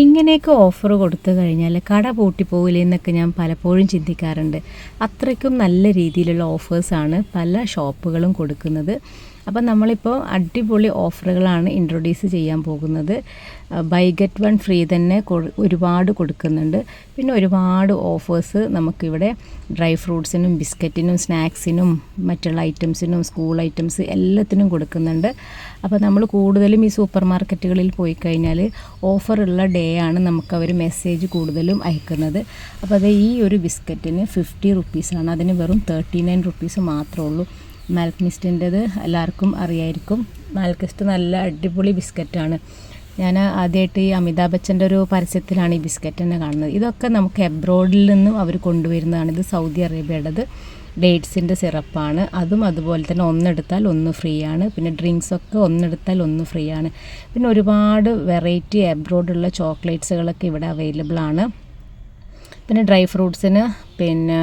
ഇങ്ങനെയൊക്കെ ഓഫർ കൊടുത്തു കഴിഞ്ഞാൽ കട പൂട്ടിപ്പോകില്ലേ എന്നൊക്കെ ഞാൻ പലപ്പോഴും ചിന്തിക്കാറുണ്ട്. അത്രയ്ക്കും നല്ല രീതിയിലുള്ള ഓഫേഴ്സാണ് പല ഷോപ്പുകളും കൊടുക്കുന്നത്. അപ്പം നമ്മളിപ്പോൾ അടിപൊളി ഓഫറുകളാണ് ഇൻട്രൊഡ്യൂസ് ചെയ്യാൻ പോകുന്നത്. ബൈ ഗെറ്റ് വൺ ഫ്രീ തന്നെ ഒരുപാട് കൊടുക്കുന്നുണ്ട്. പിന്നെ ഒരുപാട് ഓഫേഴ്സ് നമുക്കിവിടെ ഡ്രൈ ഫ്രൂട്ട്സിനും ബിസ്ക്കറ്റിനും സ്നാക്സിനും മറ്റുള്ള ഐറ്റംസിനും സ്കൂൾ ഐറ്റംസ് എല്ലാത്തിനും കൊടുക്കുന്നുണ്ട്. അപ്പോൾ നമ്മൾ കൂടുതലും ഈ സൂപ്പർ മാർക്കറ്റുകളിൽ പോയി കഴിഞ്ഞാൽ ഓഫറുള്ള ഡേ ആണ് നമുക്ക് അവർ മെസ്സേജ് കൂടുതലും അയക്കുന്നത്. അപ്പോൾ അത് ഈ ഒരു ബിസ്ക്കറ്റിന് ഫിഫ്റ്റി റുപ്പീസാണ് അതിന് വെറും തേർട്ടി നയൻ റുപ്പീസ് മാത്രമേ ഉള്ളൂ. മാൽക്ക് മിസ്റ്റിന്റെത് എല്ലാവർക്കും അറിയായിരിക്കും. മാൽക്കിസ്റ്റ് നല്ല അടിപൊളി ബിസ്ക്കറ്റാണ്. ഞാൻ ആദ്യമായിട്ട് ഈ അമിതാഭ് ബച്ചന്റെ ഒരു പരസ്യത്തിലാണ് ഈ ബിസ്ക്കറ്റ് തന്നെ കാണുന്നത്. ഇതൊക്കെ നമുക്ക് എബ്രോഡിൽ നിന്നും അവർ കൊണ്ടുവരുന്നതാണ്. ഇത് സൗദി അറേബ്യയുടേത്. ഡേറ്റ്സിന്റെ സിറപ്പാണ്. അതും അതുപോലെ തന്നെ ഒന്നെടുത്താൽ ഒന്ന് ഫ്രീ ആണ് പിന്നെ ഡ്രിങ്ക്സൊക്കെ ഒന്നെടുത്താൽ ഒന്ന് ഫ്രീ ആണ് പിന്നെ ഒരുപാട് വെറൈറ്റി എബ്രോഡുള്ള ചോക്ലേറ്റ്സുകളൊക്കെ ഇവിടെ അവൈലബിൾ ആണ് പിന്നെ ഡ്രൈ ഫ്രൂട്ട്സിന് പിന്നെ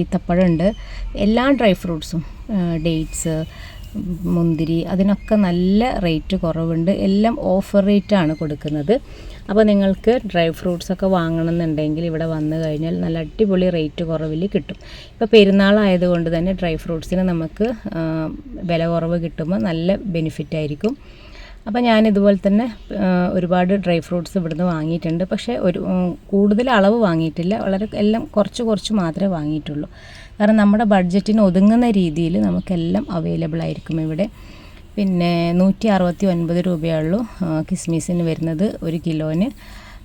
ഈത്തപ്പഴമുണ്ട്. എല്ലാ ഡ്രൈ ഫ്രൂട്ട്സും ഡേറ്റ്സ് മുന്തിരി അതിനൊക്കെ നല്ല റേറ്റ് കുറവുണ്ട്. എല്ലാം ഓഫർ റേറ്റാണ് കൊടുക്കുന്നത്. അപ്പോൾ നിങ്ങൾക്ക് ഡ്രൈ ഫ്രൂട്ട്സൊക്കെ വാങ്ങണമെന്നുണ്ടെങ്കിൽ ഇവിടെ വന്നു കഴിഞ്ഞാൽ നല്ല അടിപൊളി റേറ്റ് കുറവിൽ കിട്ടും. ഇപ്പോൾ പെരുന്നാളായതുകൊണ്ട് തന്നെ ഡ്രൈ ഫ്രൂട്ട്സിന് നമുക്ക് വില കുറവ് കിട്ടുമ്പോൾ നല്ല ബെനിഫിറ്റ് ആയിരിക്കും അപ്പോൾ ഞാൻ ഇതുപോലെ തന്നെ ഒരുപാട് ഡ്രൈ ഫ്രൂട്ട്സ് ഇവിടുന്ന് വാങ്ങിയിട്ടുണ്ട്. പക്ഷേ ഒരു കൂടുതൽ അളവ് വാങ്ങിയിട്ടില്ല. വളരെ എല്ലാം കുറച്ച് കുറച്ച് മാത്രമേ വാങ്ങിയിട്ടുള്ളൂ. കാരണം നമ്മുടെ ബഡ്ജറ്റിന് ഒതുങ്ങുന്ന രീതിയിൽ നമുക്കെല്ലാം അവൈലബിൾ ആയിരിക്കും ഇവിടെ. പിന്നെ നൂറ്റി അറുപത്തി ഒൻപത് രൂപയുള്ളൂ കിസ്മിസിന് വരുന്നത് ഒരു കിലോന്.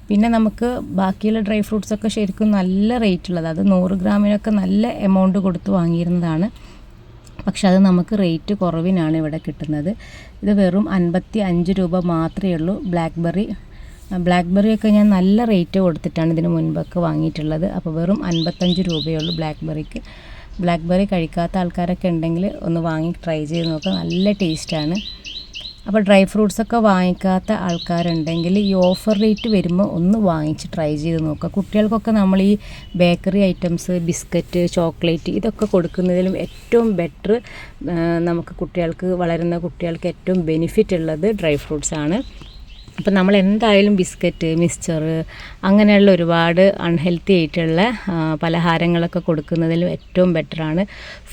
പിന്നെ നമുക്ക് ബാക്കിയുള്ള ഡ്രൈ ഫ്രൂട്ട്സൊക്കെ ശരിക്കും നല്ല റേറ്റ് ഉള്ളത് അത് നൂറ് ഗ്രാമിനൊക്കെ നല്ല എമൗണ്ട് കൊടുത്ത് വാങ്ങിയിരുന്നതാണ്. പക്ഷെ അത് നമുക്ക് റേറ്റ് കുറവിനാണ് ഇവിടെ കിട്ടുന്നത്. ഇത് വെറും അൻപത്തി അഞ്ച് രൂപ മാത്രമേ ഉള്ളൂ. ബ്ലാക്ക്ബെറി ഒക്കെ ഞാൻ നല്ല റേറ്റ് കൊടുത്തിട്ടാണ് ഇതിന് മുൻപൊക്കെ വാങ്ങിയിട്ടുള്ളത്. അപ്പോൾ വെറും അൻപത്തഞ്ച് രൂപയേ ഉള്ളൂ ബ്ലാക്ക്ബെറിക്ക് ബ്ലാക്ക്ബെറി കഴിക്കാത്ത ആൾക്കാരൊക്കെ ഉണ്ടെങ്കിൽ ഒന്ന് വാങ്ങി ട്രൈ ചെയ്ത് നോക്കുക നല്ല ടേസ്റ്റാണ് അപ്പോൾ ഡ്രൈ ഫ്രൂട്ട്സ് ഒക്കെ വാങ്ങിക്കാത്ത ആൾക്കാരുണ്ടെങ്കിൽ ഈ ഓഫർ റേറ്റ് വരുമ്പോൾ ഒന്ന് വാങ്ങിച്ച് ട്രൈ ചെയ്ത് നോക്കുക. കുട്ടികൾക്കൊക്കെ നമ്മൾ ഈ ബേക്കറി ഐറ്റംസ് ബിസ്ക്കറ്റ് ചോക്ലേറ്റ് ഇതൊക്കെ കൊടുക്കുന്നതിലും ഏറ്റവും ബെറ്റർ നമുക്ക് കുട്ടികൾക്ക് വളരുന്ന കുട്ടികൾക്ക് ഏറ്റവും ബെനിഫിറ്റ് ഉള്ളത് ഡ്രൈ ഫ്രൂട്ട്സ് ആണ് അപ്പം നമ്മൾ എന്തായാലും ബിസ്ക്കറ്റ് മിക്സ്ചർ അങ്ങനെയുള്ള ഒരുപാട് അൺഹെൽത്തി ആയിട്ടുള്ള പലഹാരങ്ങളൊക്കെ കൊടുക്കുന്നതിൽ ഏറ്റവും ബെറ്ററാണ്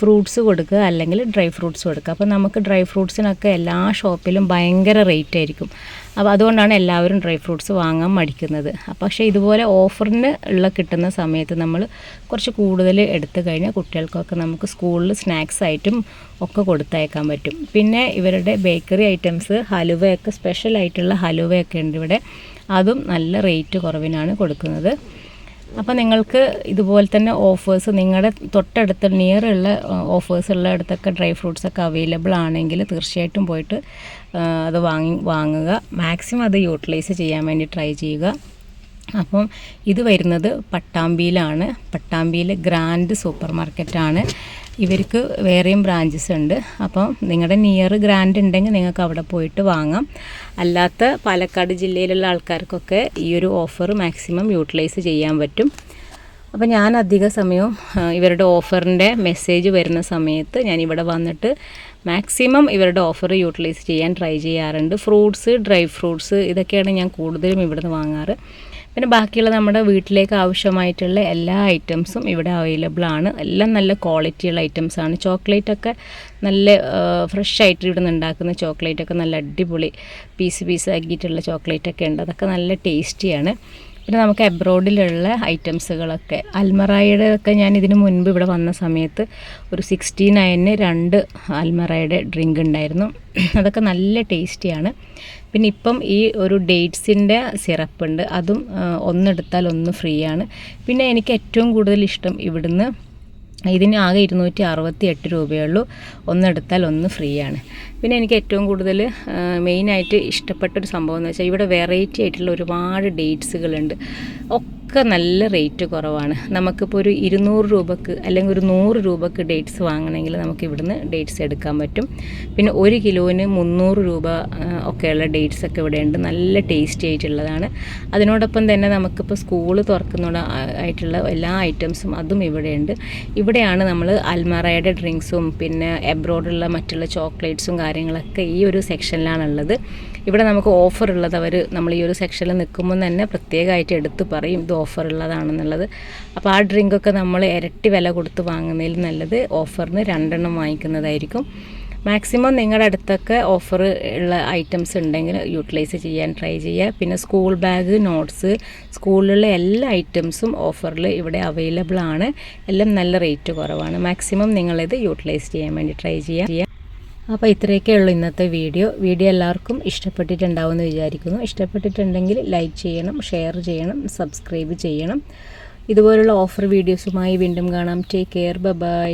ഫ്രൂട്ട്സ് കൊടുക്കുക അല്ലെങ്കിൽ ഡ്രൈ ഫ്രൂട്ട്സ് കൊടുക്കുക. അപ്പോൾ നമുക്ക് ഡ്രൈ ഫ്രൂട്ട്സിനൊക്കെ എല്ലാ ഷോപ്പിലും ഭയങ്കര റേറ്റ് ആയിരിക്കും. അപ്പോൾ അതുകൊണ്ടാണ് എല്ലാവരും ഡ്രൈ ഫ്രൂട്ട്സ് വാങ്ങാൻ മടിക്കുന്നത്. പക്ഷേ ഇതുപോലെ ഓഫറിന് ഉള്ള കിട്ടുന്ന സമയത്ത് നമ്മൾ കുറച്ച് കൂടുതൽ എടുത്തു കഴിഞ്ഞാൽ കുട്ടികൾക്കൊക്കെ നമുക്ക് സ്കൂളിൽ സ്നാക്സ് ആയിട്ടും ഒക്കെ കൊടുത്തയക്കാൻ പറ്റും. പിന്നെ ഇവരുടെ ബേക്കറി ഐറ്റംസ് ഹലുവയൊക്കെ സ്പെഷ്യലായിട്ടുള്ള ഹലുവയൊക്കെ ഉണ്ട് ഇവിടെ. അതും നല്ല റേറ്റ് കുറവിനാണ് കൊടുക്കുന്നത്. അപ്പോൾ നിങ്ങൾക്ക് ഇതുപോലെ തന്നെ ഓഫേഴ്സ് നിങ്ങളുടെ തൊട്ടടുത്ത് ഉള്ള ഓഫേഴ്സ് ഉള്ള അടുത്തൊക്കെ ഡ്രൈ ഫ്രൂട്ട്സ് ഒക്കെ അവൈലബിൾ ആണെങ്കിൽ തീർച്ചയായിട്ടും പോയിട്ട് അത് വാങ്ങി വാങ്ങുക. മാക്സിമം അത് യൂട്ടിലൈസ് ചെയ്യാൻ വേണ്ടി ട്രൈ ചെയ്യുക. അപ്പം ഇത് വരുന്നത് പട്ടാമ്പിയിലാണ്. പട്ടാമ്പിയിൽ ഗ്രാൻഡ് സൂപ്പർ മാർക്കറ്റാണ് ഇവർക്ക് വേറെയും ബ്രാഞ്ചസ് ഉണ്ട്. അപ്പം നിങ്ങളുടെ നിയർ ഗ്രാൻഡ് ഉണ്ടെങ്കിൽ നിങ്ങൾക്ക് അവിടെ പോയിട്ട് വാങ്ങാം. അല്ലാത്ത പാലക്കാട് ജില്ലയിലുള്ള ആൾക്കാർക്കൊക്കെ ഈ ഒരു ഓഫർ മാക്സിമം യൂട്ടിലൈസ് ചെയ്യാൻ പറ്റും. അപ്പോൾ ഞാൻ അധിക സമയവും ഇവരുടെ ഓഫറിന്റെ മെസ്സേജ് വരുന്ന സമയത്ത് ഞാൻ ഇവിടെ വന്നിട്ട് മാക്സിമം ഇവരുടെ ഓഫർ യൂട്ടിലൈസ് ചെയ്യാൻ ട്രൈ ചെയ്യാറുണ്ട്. ഫ്രൂട്ട്സ് ഡ്രൈ ഫ്രൂട്ട്സ് ഇതൊക്കെയാണ് ഞാൻ കൂടുതലും ഇവിടുന്ന് വാങ്ങാറ്. പിന്നെ ബാക്കിയുള്ള നമ്മുടെ വീട്ടിലേക്ക് ആവശ്യമായിട്ടുള്ള എല്ലാ ഐറ്റംസും ഇവിടെ അവൈലബിൾ ആണ്. എല്ലാം നല്ല ക്വാളിറ്റിയുള്ള ഐറ്റംസ് ആണ്. ചോക്ലേറ്റ് ഒക്കെ നല്ല ഫ്രഷ് ആയിട്ട് ഇവിടെ നിന്ന് ഉണ്ടാക്കുന്ന ചോക്ലേറ്റ് ഒക്കെ നല്ല അടിപൊളി പീസ് പീസ് ആക്കിയിട്ടുള്ള ചോക്ലേറ്റ് ഒക്കെ ഉണ്ട്. അതൊക്കെ നല്ല ടേസ്റ്റിയാണ് പിന്നെ നമുക്ക് എബ്രോഡിലുള്ള ഐറ്റംസുകളൊക്കെ. അൽമറായുടെ ഒക്കെ ഞാൻ ഇതിന് മുൻപ് ഇവിടെ വന്ന സമയത്ത് ഒരു സിക്സ്റ്റി നയന് രണ്ട് അൽമറായുടെ ഡ്രിങ്ക് ഉണ്ടായിരുന്നു. അതൊക്കെ നല്ല ടേസ്റ്റിയാണ്. പിന്നെ ഇപ്പം ഈ ഒരു ഡേറ്റ്സിന്റെ സിറപ്പ് ഉണ്ട് അതും ഒന്നെടുത്താൽ ഒന്ന് ഫ്രീ ആണ്. പിന്നെ എനിക്ക് ഏറ്റവും കൂടുതൽ ഇഷ്ടം ഇവിടുന്ന് ഇതിന് ആകെ ഇരുന്നൂറ്റി അറുപത്തി എട്ട് രൂപയേ ഉള്ളൂ ഒന്നെടുത്താൽ ഒന്ന് ഫ്രീ ആണ് പിന്നെ എനിക്ക് ഏറ്റവും കൂടുതൽ മെയിനായിട്ട് ഇഷ്ടപ്പെട്ടൊരു സംഭവം എന്ന് വെച്ചാൽ ഇവിടെ വെറൈറ്റി ആയിട്ടുള്ള ഒരുപാട് ഡേറ്റ്സുകളുണ്ട് ഒക്കെ നല്ല റേറ്റ് കുറവാണ്. നമുക്കിപ്പോൾ ഒരു ഇരുന്നൂറ് രൂപക്ക് അല്ലെങ്കിൽ ഒരു നൂറ് രൂപക്ക് ഡേറ്റ്സ് വാങ്ങണമെങ്കിൽ നമുക്ക് ഇവിടുന്ന് ഡേറ്റ്സ് എടുക്കാൻ പറ്റും. പിന്നെ ഒരു കിലോന് മുന്നൂറ് രൂപ ഒക്കെയുള്ള ഡേറ്റ്സ് ഒക്കെ ഇവിടെ ഉണ്ട് നല്ല ടേസ്റ്റി ആയിട്ടുള്ളതാണ്. അതിനോടൊപ്പം തന്നെ നമുക്കിപ്പോൾ സ്കൂൾ തുറക്കുന്നതോട് ആയിട്ടുള്ള എല്ലാ ഐറ്റംസും അതും ഇവിടെയുണ്ട്. ഇവിടെയാണ് നമ്മൾ അൽമറയുടെ ഡ്രിങ്ക്സും പിന്നെ എബ്രോഡുള്ള മറ്റുള്ള ചോക്ലേറ്റ്സും കാര്യങ്ങളൊക്കെ ഈ ഒരു സെക്ഷനിലാണുള്ളത് ഇവിടെ നമുക്ക് ഓഫർ ഉള്ളത് അവർ നമ്മൾ ഈ ഒരു സെക്ഷനിൽ നിൽക്കുമ്പോൾ തന്നെ പ്രത്യേകമായിട്ട് എടുത്ത് പറയും. ഇത് ഓഫർ ഉള്ളതാണെന്നുള്ളത് അപ്പോൾ ആ ഡ്രിങ്കൊക്കെ നമ്മൾ ഇരട്ടി വില കൊടുത്ത് വാങ്ങുന്നതിൽ നല്ലത് ഓഫറിന് രണ്ടെണ്ണം വാങ്ങിക്കുന്നതായിരിക്കും. മാക്സിമം നിങ്ങളുടെ അടുത്തൊക്കെ ഓഫർ ഉള്ള ഐറ്റംസ് ഉണ്ടെങ്കിൽ യൂട്ടിലൈസ് ചെയ്യാൻ ട്രൈ ചെയ്യുക. പിന്നെ സ്കൂൾ ബാഗ് നോട്ട്സ് സ്കൂളിലുള്ള എല്ലാ ഐറ്റംസും ഓഫറിൽ ഇവിടെ അവൈലബിൾ ആണ്. എല്ലാം നല്ല റേറ്റ് കുറവാണ്. മാക്സിമം നിങ്ങളിത് യൂട്ടിലൈസ് ചെയ്യാൻ വേണ്ടി ട്രൈ ചെയ്യുക അപ്പോൾ ഇത്രയൊക്കെ ഉള്ളൂ ഇന്നത്തെ വീഡിയോ. വീഡിയോ എല്ലാവർക്കും ഇഷ്ടപ്പെട്ടിട്ടുണ്ടാവുമെന്ന് വിചാരിക്കുന്നു. ഇഷ്ടപ്പെട്ടിട്ടുണ്ടെങ്കിൽ ലൈക്ക് ചെയ്യണം ഷെയർ ചെയ്യണം സബ്സ്ക്രൈബ് ചെയ്യണം. ഇതുപോലുള്ള ഓഫർ വീഡിയോസുമായി വീണ്ടും കാണാം. Take care. ബൈ.